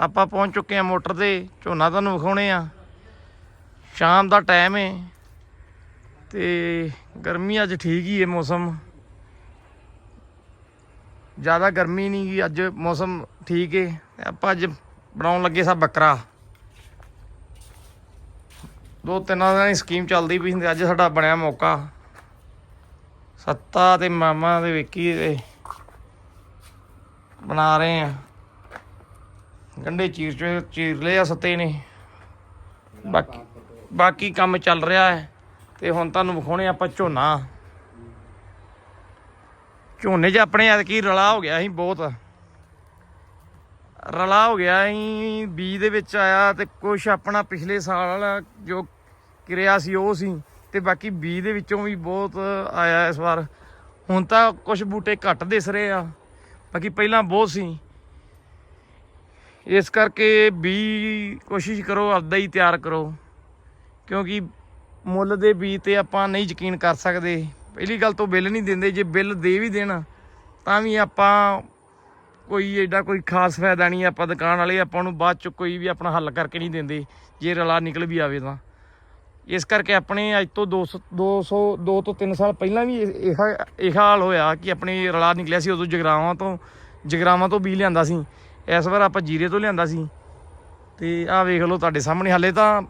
ਆਪਾਂ ਪਹੁੰਚ ਚੁੱਕੇ ਆ ਮੋਟਰ ਤੇ, ਝੋਨਾ ਤੁਹਾਨੂੰ ਵਿਖਾਉਣੇ ਆ। ਸ਼ਾਮ ਦਾ ਟਾਈਮ ਏ ਤੇ ਗਰਮੀ ਅੱਜ ਠੀਕ ਹੀ ਏ ਮੌਸਮ। ਜ਼ਿਆਦਾ ਗਰਮੀ ਨਹੀਂ ਗੀ, ਅੱਜ ਮੌਸਮ ਠੀਕ ਏ। ਤੇ ਆਪਾਂ ਅੱਜ ਬਣਾਉਣ ਲੱਗੇ ਸਾ ਬੱਕਰਾ। ਦੋ ਤਿੰਨ ਦਿਨਾਂ ਦੀ ਸਕੀਮ ਚੱਲਦੀ ਪਈ ਸੀ ਅੱਜ ਸਾਡਾ ਬਣਿਆ ਮੌਕਾ। ਸੱਤਾ ਤੇ ਮਾਮਾ ਦੇ ਵਿੱਕੀ ਦੇ ਬਣਾ ਰਹੇ ਆ। ਗੰਡੇ ਚੀਰ ਚੀਰ- ਚੀਰ ਲਏ ਆ, ਸੱਤੇ ਨੇ। ਬਾਕੀ ਬਾਕੀ ਕੰਮ ਚੱਲ ਰਿਹਾ ਹੈ ਤੇ ਹੁਣ ਤੁਹਾਨੂੰ ਵਿਖਾਉਣੇ ਆਪਾਂ ਝੋਨਾ। ਝੋਨੇ 'ਚ ਆਪਣੇ ਐਤਕੀ ਰਲਾ ਹੋ ਗਿਆ ਸੀ ਬਹੁਤ। ਰਲਾ ਹੋ ਗਿਆ ਸੀ, ਬੀਜ ਦੇ ਵਿੱਚ ਆਇਆ ਤੇ ਕੁਝ ਆਪਣਾ ਪਿਛਲੇ ਸਾਲ ਜੋ ਕਿਰਿਆ ਸੀ ਉਹ ਸੀ ਤੇ ਬਾਕੀ ਬੀਜ ਦੇ ਵਿੱਚੋਂ ਵੀ ਬਹੁਤ ਆਇਆ ਇਸ ਵਾਰ। ਹੁਣ ਤਾਂ ਕੁਝ ਬੂਟੇ ਘੱਟ ਦਿਸ ਰਹੇ ਆ। ਬਾਕੀ ਪਹਿਲਾਂ ਬਹੁਤ ਸੀ। ਇਸ ਕਰਕੇ ਬੀ ਕੋਸ਼ਿਸ਼ ਕਰੋ, ਆਪਦਾ ਹੀ ਤਿਆਰ ਕਰੋ। ਕਿਉਂਕਿ ਮੁੱਲ ਦੇ ਬੀਜ ਤੇ ਆਪਾਂ ਨਹੀਂ ਯਕੀਨ ਕਰ ਸਕਦੇ। ਪਹਿਲੀ ਗੱਲ ਤੋਂ ਬਿੱਲ ਨਹੀਂ ਦਿੰਦੇ। ਜੇ ਬਿੱਲ ਦੇ ਵੀ ਦੇਣ, ਤਾਂ ਵੀ ਆਪਾਂ ਕੋਈ ਐਡਾ ਕੋਈ ਖਾਸ ਫਾਇਦਾ ਨਹੀਂ। ਆਪਾਂ ਦੁਕਾਨ ਵਾਲੇ ਆਪਾਂ ਨੂੰ ਬਾਅਦ ਚ ਕੋਈ ਵੀ ਆਪਣਾ ਹੱਲ ਕਰਕੇ ਨਹੀਂ ਦਿੰਦੇ। ਜੇ ਰਲਾ ਨਿਕਲ ਵੀ ਆਵੇ ਤਾਂ। ਇਸ ਕਰਕੇ ਆਪਣੇ ਅੱਜ ਤੋਂ 200 200 2 ਤੋਂ 3 ਸਾਲ ਪਹਿਲਾਂ ਵੀ ਇਹ, ਇਹ- ਹਾਲ ਹੋਇਆ ਕਿ ਆਪਣੇ ਰਲਾ ਨਿਕਲਿਆ ਸੀ। ਉਦੋਂ ਜਗਰਾਵਾਂ ਤੋਂ ਜਗਰਾਵਾਂ ਤੋਂ ਵੀ ਲਿਆਂਦਾ ਸੀ। ਇਸ ਵਾਰ ਆਪਾਂ ਜੀਰੇ ਤੋਂ ਲਿਆਂਦਾ ਸੀ। ਤੇ ਆਹ ਵੇਖ ਲਓ ਤੁਹਾਡੇ ਸਾਹਮਣੇ, ਹਾਲੇ ਤਾਂ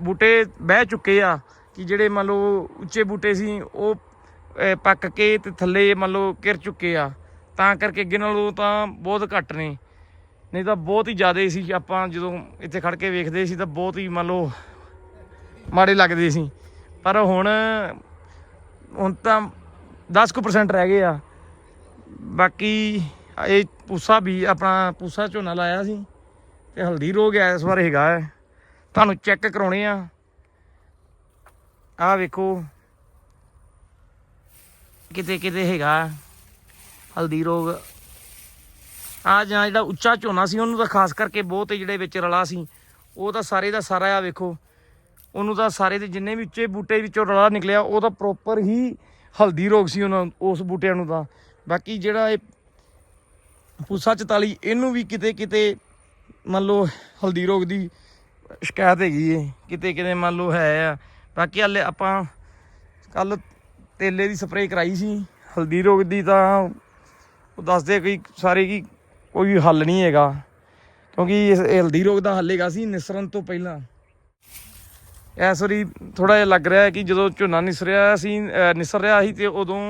ਬੂਟੇ ਬਹਿ ਚੁੱਕੇ ਆ ਕਿ ਜਿਹੜੇ ਮੰਨ ਲਓ ਉੱਚੇ ਬੂਟੇ ਸੀ, ਉਹ ਪੱਕ ਕੇ ਤੇ ਥੱਲੇ ਮੰਨ ਲਓ ਕਿਰ ਚੁੱਕੇ ਆ। ਤਾਂ ਕਰਕੇ ਅੱਗੇ ਨਾਲੋਂ ਤਾਂ ਬਹੁਤ ਘੱਟ ਨੇ। ਨਹੀਂ ਤਾਂ ਬਹੁਤ ਹੀ ਜ਼ਿਆਦਾ ਸੀ, ਆਪਾਂ ਜਦੋਂ ਇੱਥੇ ਖੜ ਕੇ ਵੇਖਦੇ ਸੀ ਤਾਂ ਬਹੁਤ ਹੀ ਮੰਨ ਲਓ ਮਾੜੇ ਲੱਗਦੇ ਸੀ। ਪਰ ਹੁਣ ਹੁਣ ਤਾਂ 10% ਰਹਿ ਗਏ ਆ। ਬਾਕੀ ਇਹ ਪੂਸਾ ਵੀ ਆਪਣਾ ਪੂਸਾ ਝੋਨਾ ਲਾਇਆ ਸੀ ਤੇ ਹਲਦੀ ਰੋਗ ਹੈ ਇਸ ਵਾਰ ਹੈਗਾ ਹੈ। ਤੁਹਾਨੂੰ ਚੈੱਕ ਕਰਾਉਣੇ ਆ। ਆਹ ਵੇਖੋ। ਕਿਤੇ ਕਿਤੇ ਹੈਗਾ ਹਲਦੀ ਰੋਗ। ਆ ਜਾਂ ਜਿਹੜਾ ਉੱਚਾ ਝੋਨਾ ਸੀ, ਉਹਨੂੰ ਤਾਂ ਖਾਸ ਕਰਕੇ ਬਹੁਤ ਜਿਹੜੇ ਵਿੱਚ ਰਲਾ ਸੀ, ਉਹ ਤਾਂ ਸਾਰੇ ਦਾ ਸਾਰਾ ਆ ਵੇਖੋ। ਉਹਨੂੰ ਤਾਂ ਸਾਰੇ ਦੇ ਜਿੰਨੇ ਵੀ ਉੱਚੇ ਬੂਟੇ ਵਿੱਚੋਂ ਰਲਾ ਨਿਕਲਿਆ, ਉਹ ਤਾਂ ਪ੍ਰੋਪਰ ਹੀ ਹਲਦੀ ਰੋਗ ਸੀ ਉਹਨਾਂ ਉਸ ਬੂਟਿਆਂ ਨੂੰ ਤਾਂ। ਬਾਕੀ ਜਿਹੜਾ ਇਹ ਪੂਸਾ 44 ਇਹਨੂੰ ਵੀ ਕਿਤੇ ਕਿਤੇ ਮੰਨ ਲਓ ਹਲਦੀ ਰੋਗ ਦੀ ਸ਼ਿਕਾਇਤ ਹੈਗੀ ਏ, ਕਿਤੇ ਕਿਤੇ ਮੰਨ ਲਓ ਹੈ ਆ। ਬਾਕੀ ਹਾਲੇ ਆਪਾਂ ਕੱਲ ਤੇਲੇ ਦੀ ਸਪਰੇਅ ਕਰਾਈ ਸੀ, ਹਲਦੀ ਰੋਗ ਦੀ ਤਾਂ ਉਹ ਦੱਸਦੇ ਕੋਈ ਸਾਰੇ ਕੀ ਕੋਈ ਹੱਲ ਨਹੀਂ ਹੈਗਾ, ਕਿਉਂਕਿ ਇਸ ਹਲਦੀ ਰੋਗ ਦਾ ਹੱਲ ਹੈਗਾ ਸੀ ਨਿਸਰਨ ਤੋਂ ਪਹਿਲਾਂ। ਇਸ ਵਾਰੀ ਥੋੜਾ ਜਿਹਾ ਲੱਗ ਰਿਹਾ ਕਿ ਜਦੋਂ ਝੋਨਾ ਨਿਸਰਿਆ ਸੀ ਨਿਸਰ ਰਿਹਾ ਸੀ ਤੇ ਉਦੋਂ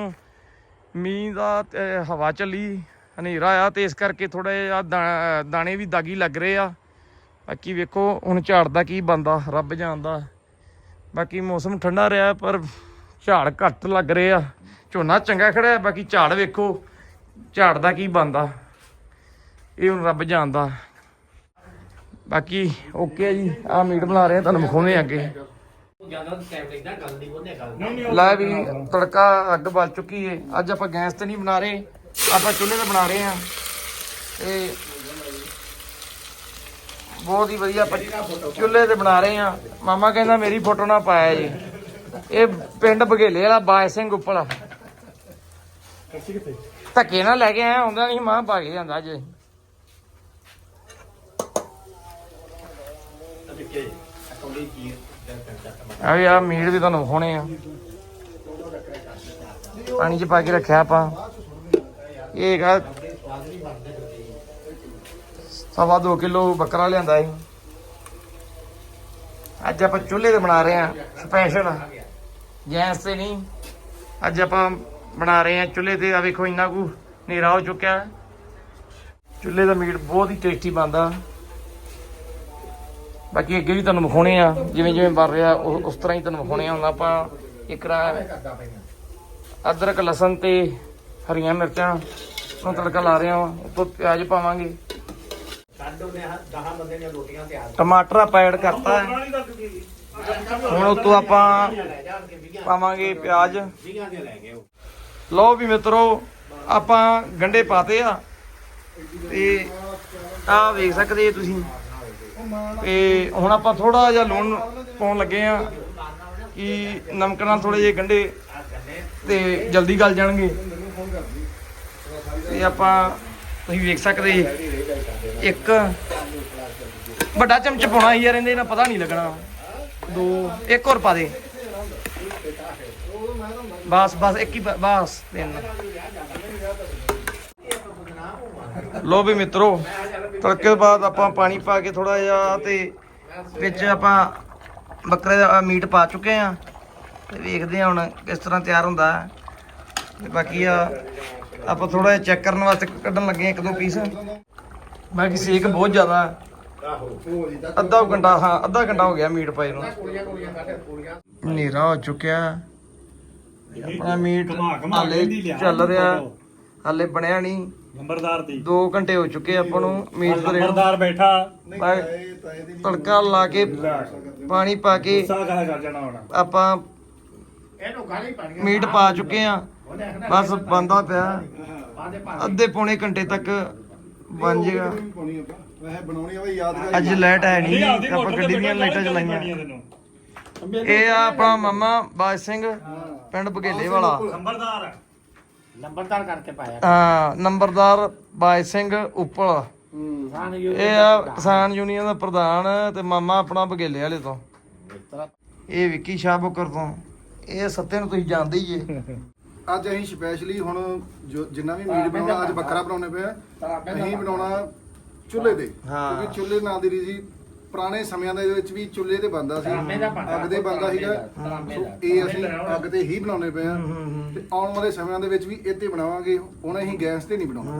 ਮੀਂਹ ਦਾ ਹਵਾ ਚੱਲੀ ਹਨੇਰਾ ਆ ਤੇ ਇਸ ਕਰਕੇ ਥੋੜਾ ਜਿਹਾ ਦਾ- ਦਾਣੇ ਵੀ ਦਾਗੀ ਲੱਗ ਰਹੇ ਆ। ਬਾਕੀ ਵੇਖੋ ਹੁਣ ਝਾੜ ਦਾ ਕੀ ਬੰਦਾ ਰੱਬ ਜਾਣਦਾ। ਬਾਕੀ ਮੌਸਮ ਠੰਡਾ ਰਿਹਾ, ਪਰ ਝਾੜ ਘੱਟ ਲੱਗ ਰਹੇ ਆ। ਝੋਨਾ ਚੰਗਾ ਖੜਾ ਬਾਕੀ ਝਾੜ ਵੇਖੋ ਝਾੜ ਦਾ ਕੀ ਬੰਦਾ ਇਹ ਹੁਣ ਰੱਬ ਜਾਣਦਾ। ਬਾਕੀ ਓਕੇ ਜੀ ਆ ਮੀਟ ਬਣਾ ਰਹੇ ਆ, ਤੁਹਾਨੂੰ ਵਿਖਾਉਂਦੇ ਆ ਅੱਗੇ। ਲੈ ਵੀ ਤੜਕਾ ਅੱਗ ਬਲ ਚੁੱਕੀ ਏ, ਅੱਜ ਆਪਾਂ ਗੈਸ ਤੇ ਨਹੀਂ ਬਣਾ ਰਹੇ। ਆਪਾਂ ਚੁੱਲ੍ਹੇ ਤੇ ਬਣਾ ਰਹੇ ਆ ਤੇ ਬਹੁਤ ਹੀ ਵਧੀਆ ਆਪਾਂ ਚੁੱਲ੍ਹੇ ਤੇ ਬਣਾ ਰਹੇ ਆ ਮਾਮਾ ਕਹਿੰਦਾ ਮੇਰੀ ਫੋਟੋ ਨਾ ਪਾਇਆ ਜੀ। ਇਹ ਪਿੰਡ ਬਘੇਲੇ ਵਾਲਾ ਬਾਜ ਸਿੰਘ ਉੱਪਲ ਧੱਕੇ ਨਾਲ ਲੈ ਕੇ ਆਇਆ ਹੁੰਦਾ ਨਹੀਂ, ਮਾਂ ਪਾ ਕੇ ਜਾਂਦਾ ਜੇ। ਆ ਵੀ ਆ ਮੀਟ ਵੀ ਤੁਹਾਨੂੰ ਹੋਣੇ ਆ। ਪਾਣੀ ਚ ਪਾ ਕੇ ਰੱਖਿਆ ਆਪਾਂ। ਇਹ ਹੈਗਾ ਸਵਾ ਦੋ ਕਿਲੋ ਬੱਕਰਾ ਲਿਆਂਦਾ ਸੀ। ਅੱਜ ਆਪਾਂ ਚੁੱਲ੍ਹੇ ਤੇ ਬਣਾ ਰਹੇ ਆ ਸਪੈਸ਼ਲ ਗੈਸ ਤੇ ਨਹੀਂ। ਅੱਜ ਆਪਾਂ ਬਣਾ ਰਹੇ ਆ ਚੁੱਲ੍ਹੇ ਤੇ। ਆ ਵੇਖੋ ਇੰਨਾ ਕੁ ਹਨੇਰਾ ਹੋ ਚੁੱਕਿਆ। ਚੁੱਲ੍ਹੇ ਦਾ ਮੀਟ ਬਹੁਤ ਹੀ ਟੇਸਟੀ ਬਣਦਾ। ਬਾਕੀ ਅੱਗੇ ਵੀ ਤੁਹਾਨੂੰ ਵਿਖਾਉਣੇ ਆ। ਜਿਵੇਂ ਜਿਵੇਂ ਬਣ ਰਿਹਾ, ਉਹ- ਉਸ ਤਰ੍ਹਾਂ ਹੀ ਤੁਹਾਨੂੰ ਵਿਖਾਉਣੇ ਆ। ਹੁਣ ਆਪਾਂ ਇਕਰਾ ਅਦਰਕ, ਲਸਣ ਤੇ ਹਰੀਆਂ ਮਿਰਚਾਂ ਨੂੰ ਤੜਕਾ ਲਾ ਰਹੇ ਹਾਂ, ਉੱਤੋਂ ਪਿਆਜ਼ ਪਾਵਾਂਗੇ। ਟਮਾਟਰ ਆਪਾਂ ਐਡ ਕਰਤਾ ਹੈ। ਹੁਣ ਉੱਤੋਂ ਆਪਾਂ ਪਾਵਾਂਗੇ ਪਿਆਜ਼। ਲਓ ਵੀ ਮਿੱਤਰੋ, ਆਪਾਂ ਗੰਡੇ ਪਾਤੇ ਆ। ਤੇ ਆ ਵੇਖ ਸਕਦੇ ਤੁਸੀਂ। ਤੇ ਹੁਣ ਆਪਾਂ ਥੋੜਾ ਜਿਹਾ ਲੂਣ ਪਾਉਣ ਲੱਗੇ ਆ ਕਿ ਨਮਕ ਨਾਲ ਥੋੜੇ ਜਿਹੇ ਗੰਡੇ ਤੇ ਜਲਦੀ ਗਲ ਜਾਣਗੇ। ਤੇ ਆਪਾਂ ਤੁਸੀਂ ਵੇਖ ਸਕਦੇ ਇੱਕ ਵੱਡਾ ਚਮਚ ਪਾਉਣਾ ਸੀ ਯਾਰ, ਇਹਦੇ ਨਾਲ ਪਤਾ ਨਹੀਂ ਲੱਗਣਾ। ਦੋ, ਇੱਕ ਹੋਰ ਪਾ ਦੇ। ਬਸ ਬਸ, ਇੱਕ ਹੀ ਬਸ, ਤਿੰਨ। ਲੋ ਵੀ ਮਿੱਤਰੋ, ਤੜਕੇ ਤੋਂ ਬਾਅਦ ਆਪਾਂ ਪਾਣੀ ਪਾ ਕੇ ਥੋੜਾ ਜਿਹਾ ਤੇ ਵਿੱਚ ਆਪਾਂ ਬੱਕਰੇ ਦਾ ਮੀਟ ਪਾ ਚੁੱਕੇ ਆ ਤੇ ਵੇਖਦੇ ਹਾਂ ਹੁਣ ਕਿਸ ਤਰ੍ਹਾਂ ਤਿਆਰ ਹੁੰਦਾ। ਹੈ ਤੇ ਬਾਕੀ ਆ ਆਪਾਂ ਥੋੜਾ ਜਿਹਾ ਚੈੱਕ ਕਰਨ ਵਾਸਤੇ ਕੱਢਣ ਲੱਗੇ ਇੱਕ ਦੋ ਪੀਸ ਬਾਕੀ ਸੇਕ ਬਹੁਤ ਜ਼ਿਆਦਾ। ਅੱਧਾ ਘੰਟਾ ਹਾਂ ਅੱਧਾ ਘੰਟਾ ਹੋ ਗਿਆ ਮੀਟ ਪਾਏ ਨੂੰ। ਹਨੇਰਾ ਹੋ ਚੁੱਕਿਆ। ਆਪਣਾ ਮੀਟ ਹਾਲੇ ਚੱਲ ਰਿਹਾ। ਹਾਲੇ ਬਣਿਆ ਨਹੀਂ। ਨੰਬਰਦਾਰ ਦੀ। 2 ਘੰਟੇ ਹੋ ਚੁੱਕੇ ਆਪਾਂ ਨੂੰ ਮੀਟ ਨੂੰ। ਨੰਬਰਦਾਰ ਬੈਠਾ। ਤੜਕਾ ਲਾ ਕੇ ਪਾਣੀ ਪਾ ਕੇ ਗੁੱਸਾ ਕਹਾ ਕਰ ਜਾਣਾ ਹੁਣ। ਆਪਾਂ ਮੀਟ ਪਾ ਚੁੱਕੇ ਆ ਬਸ ਬੰਦਾ ਪਿਆ। ਅੱਧੇ ਪੌਣੇ ਘੰਟੇ ਤੱਕ ਬਣ ਜਾਏਗਾ ਵੈਸੇ ਬਣਾਉਣੀ ਆ ਬਈ ਯਾਦਗਾਰ ਅੱਜ ਲਾਈਟ ਹੈ ਨਹੀਂ ਆਪਾਂ ਗੱਡੀ ਦੀਆਂ ਲਾਈਟਾਂ ਚਲਾਈਆਂ ਇਹ ਆ ਆਪਣਾ ਮਾਮਾ ਬਾਜ ਸਿੰਘ ਪਿੰਡ ਬਘੇਲੇ ਵਾਲਾ। ਨੰਬਰਦਾਰ। ਨੰਬਰਦਾਰ ਕਰਕੇ ਪਾਇਆ। ਹਾਂ ਨੰਬਰਦਾਰ ਬਾਜ ਸਿੰਘ ਉੱਪਲ। ਇਹ ਆ ਕਿਸਾਨ ਯੂਨੀਅਨ ਦਾ ਪ੍ਰਧਾਨ ਤੇ ਮਾਮਾ ਆਪਣਾ ਬਘੇਲੇ ਵਾਲੇ ਤੋਂ। ਇਹ ਵਿੱਕੀ ਸ਼ਾਹ ਬੁੱਕਰ ਤੋਂ। ਇਹ ਸੱਤੇ ਨੂੰ ਤੁਸੀਂ ਜਾਣਦੇ ਹੀ ਜੇ। ਅੱਜ ਅਸੀਂ ਸਪੈਸ਼ਲੀ ਹੁਣ ਜੋ ਜਿੰਨਾ ਵੀ ਮੀਟ ਬਣਾਉਣਾ ਅੱਜ ਬੱਕਰਾ ਬਣਾਉਣੇ ਪਿਆ ਅਸੀਂ ਬਣਾਉਣਾ ਚੁੱਲ੍ਹੇ ਤੇ। ਹਾਂ। ਕਿਉਂਕਿ ਚੁੱਲ੍ਹੇ ਨਾਂ ਦੀ ਰੀਜੀ ਪੁਰਾਣੇ ਸਮਿਆਂ ਦੇ ਵਿੱਚ ਵੀ ਚੁੱਲ੍ਹੇ ਤੇ ਬਣਦਾ ਸੀ। ਅੱਗ ਤੇ ਬਣਦਾ ਸੀਗਾ। ਸੋ ਇਹ ਅਸੀਂ ਅੱਗ ਤੇ ਹੀ ਬਣਾਉਣੇ ਪਏ ਆ। ਤੇ ਆਉਣ ਵਾਲੇ ਸਮਿਆਂ ਦੇ ਵਿੱਚ ਵੀ ਇਹ ਤੇ ਬਣਾਵਾਂਗੇ। ਹੁਣ ਅਸੀਂ ਗੈਸ ਤੇ ਨਹੀਂ ਬਣਾਉਣਾ।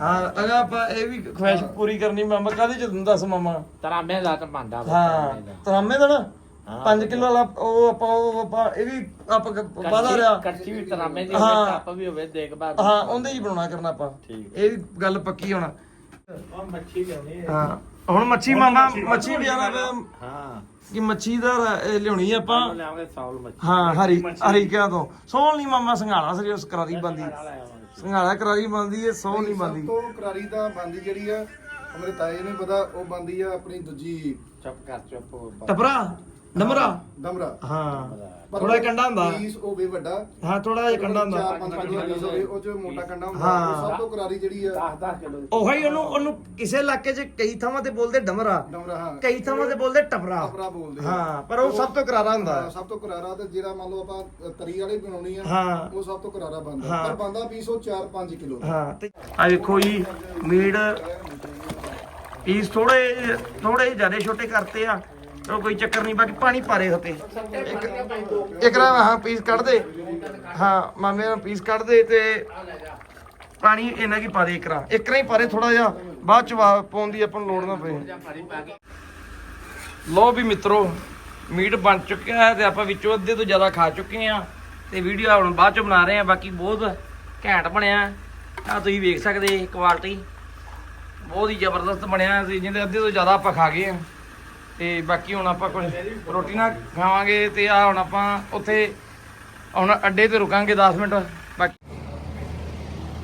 ਹਾਂ। ਅਗਾ ਆਪਾਂ ਇਹ ਵੀ ਖੁਆਇਸ਼ ਪੂਰੀ ਕਰਨੀ ਮਾਮਾ ਕਾਹਦੇ ਚ ਦਿੰਦਾ ਦੱਸ ਮਾਮਾ ਤਰਾਮੇ ਦਾ ਤਾਂ ਬੰਦਾ ਹਾਂ ਤਰਾਮੇ ਦਾ ਨਾ? 5 ਕਿਲੋ ਵਾਲਾ ਉਹ ਆਪਾਂ ਉਹ ਆਪਾਂ ਇਹ ਵੀ ਆਪਾਂ ਵਾਦਾ ਰਿਹਾ। ਕੱਚੀ ਵੀ ਤਰਾਮੇ ਦੀ ਹਾਂ। ਹੋਵੇ ਕੱਪ ਵੀ ਹੋਵੇ ਦੇਖਭਾਲ ਹਾਂ ਉਹਦੇ ਹੀ ਬਣਾਉਣਾ ਕਰਨਾ ਆਪਾਂ। ਇਹ ਵੀ ਗੱਲ ਪੱਕੀ ਹੋਣਾ। ਉਹ ਮੱਛੀ ਲਿਆਉਣੀ ਹਾਂ। ਹੁਣ ਮੱਛੀ ਮਾਮਾ ਮੱਛੀ ਵੀ ਆਣਾ ਹਾਂ। ਕਿ ਮੱਛੀ ਦਾ ਇਹ ਲਿਆਉਣੀ ਆਪਾਂ। ਉਹ ਲਿਆਵਾਂਗੇ ਸੌਲ ਮੱਛੀ। ਹਾਂ ਹਰੀ ਹਰੀ ਕਿਆ ਤੋਂ? ਸੋਲ ਨਹੀਂ ਮਾਮਾ ਸੰਘਾਲਾ ਸਰੀ ਉਸ ਕਰਾਰੀ ਬੰਦੀ ਸੰਘਾਲਾ ਕਰਾਰੀ ਬੰਦੀ ਹੈ ਸੋਲ ਨਹੀਂ ਬੰਦੀ ਤੋਂ ਕਰਾਰੀ ਦਾ ਬੰਦੀ ਜਿਹੜੀ ਆ ਮੇਰੇ ਤਾਏ ਨੂੰ ਪਤਾ ਉਹ ਬੰਦੀ ਆ ਆਪਣੀ ਦੂਜੀ ਚੁੱਪ ਕਰ ਚੁੱਪ ਟਪਰਾ? ਨਮਰਾ ਦਮਰਾ। ਹਾਂ ਥੋੜਾ ਕੰਡਾ ਹੁੰਦਾ। ਪੀਸ ਹੋਵੇ ਵੱਡਾ ਹਾਂ ਥੋੜਾ ਜਿਹਾ ਕੰਡਾ ਹੁੰਦਾ। 4-5 ਕਿਲੋ ਪੀਸ ਹੋਵੇ ਉਹ ਚ ਮੋਟਾ ਕੰਡਾ ਹੁੰਦਾ ਹਾਂ। ਸਭ ਤੋਂ ਕਰਾਰੀ ਜਿਹੜੀ ਆ। 10 10 ਕਿਲੋ। ਉਹੀ ਉਹਨੂੰ ਉਹਨੂੰ ਕਿਸੇ ਇਲਾਕੇ 'ਚ ਕਈ ਥਾਵਾਂ ਤੇ ਬੋਲਦੇ ਡਮਰਾ। ਦਮਰਾ ਹਾਂ। ਕਈ ਥਾਵਾਂ ਤੇ ਬੋਲਦੇ ਟਪਰਾ। ਆਪਰਾ ਬੋਲਦੇ ਆ। ਹਾਂ ਪਰ ਉਹ ਸਭ ਤੋਂ ਕਰਾਰਾ ਹੁੰਦਾ। ਹਾਂ, ਸਭ ਤੋਂ ਕਰਾਰਾ ਤੇ ਜਿਹੜਾ ਮੰਨ ਲਓ ਆਪਾਂ ਤਰੀ ਵਾਲੀ ਬਣਾਉਣੀ ਆ ਹਾਂ। ਉਹ ਸਭ ਤੋਂ ਕਰਾਰਾ ਬਣਦਾ। ਹਾਂ। ਪਰ ਬੰਦਾ ਪੀਸ ਉਹ 4-5 ਕਿਲੋ। ਹਾਂ ਤੇ ਆ ਵੇਖੋ ਜੀ ਮੀਟ। ਪੀਸ ਥੋੜੇ ਥੋੜੇ ਜ਼ਿਆਦਾ ਛੋਟੇ ਕਰਤੇ ਆ। ਚਲੋ ਕੋਈ ਚੱਕਰ ਨਹੀਂ, ਬਾਕੀ ਪਾਣੀ ਪਾਰੇ ਹਤੇ ਇੱਕ ਰਾ ਹਾਂ ਪੀਸ ਕੱਢ ਦੇ। ਹਾਂ, ਮਾਮੇ ਨੂੰ ਪੀਸ ਕੱਢ ਦੇ ਤੇ ਪਾਣੀ ਇਹਨਾਂ ਕੀ ਪਾ ਦੇ ਇਕਰਾ ਇਕਰਾ ਹੀ ਪਾਰੇ ਥੋੜਾ ਜਿਹਾ, ਬਾਅਦ ਚ ਵਾ- ਪਾਉਣ ਦੀ ਆਪਾਂ ਨੂੰ ਲੋੜ ਨਾ ਪਏ ਲੋ ਵੀ ਮਿੱਤਰੋ, ਮੀਟ ਬਣ ਚੁੱਕਿਆ ਹੈ ਤੇ ਆਪਾਂ ਵਿੱਚੋਂ ਅੱਧੇ ਤੋਂ ਜ਼ਿਆਦਾ ਖਾ ਚੁੱਕੇ ਆ ਤੇ ਵੀਡੀਓ ਹੁਣ ਬਾਅਦ ਚ ਬਣਾ ਰਹੇ ਆ ਬਾਕੀ ਬਹੁਤ ਘੈਂਟ ਬਣਿਆ ਆ ਤੁਸੀਂ ਵੇਖ ਸਕਦੇ ਕੁਆਲਿਟੀ ਬਹੁਤ ਹੀ ਜ਼ਬਰਦਸਤ ਬਣਿਆ ਸੀ ਜਿਹਦੇ ਅੱਧੇ ਤੋਂ ਜ਼ਿਆਦਾ ਆਪਾਂ ਖਾ ਗਏ ਆ ਤੇ ਬਾਕੀ ਹੁਣ ਆਪਾਂ ਕੁਝ ਰੋਟੀ ਨਾਲ ਖਾਵਾਂਗੇ ਤੇ ਆ ਹੁਣ ਆਪਾਂ ਉੱਥੇ ਹੁਣ ਅੱਡੇ ਤੇ ਰੁਕਾਂਗੇ 10 ਮਿੰਟ। ਬਾਕੀ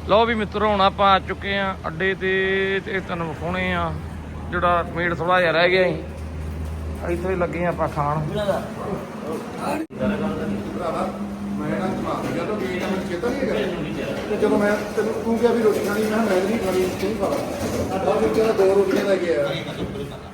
ਲਓ ਵੀ ਮਿੱਤਰੋ, ਹੁਣ ਆਪਾਂ ਆ ਚੁੱਕੇ ਆ ਅੱਡੇ ਤੇ ਤੇ ਤੁਹਾਨੂੰ ਵਿਖਾਉਣੇ ਆ ਜਿਹੜਾ ਮੇੜ ਥੋੜਾ ਜਿਹਾ ਰਹਿ ਗਿਆ ਸੀ ਇੱਥੇ ਹੀ ਲੱਗੇ ਆ ਆਪਾਂ ਖਾਣ। ਜਦੋਂ ਮੈਂ ਤੈਨੂੰ ਤੂੰ ਕਿਹਾ ਵੀ ਰੋਟੀ ਖਾਣੀ, ਮੈਂ ਮੈਂ ਨਹੀਂ ਖਾਣੀ, ਤੂੰ ਖਾ ਲਾ। ਦੋ ਰੋਟੀਆਂ ਲੈ ਕੇ ਆਇਆ।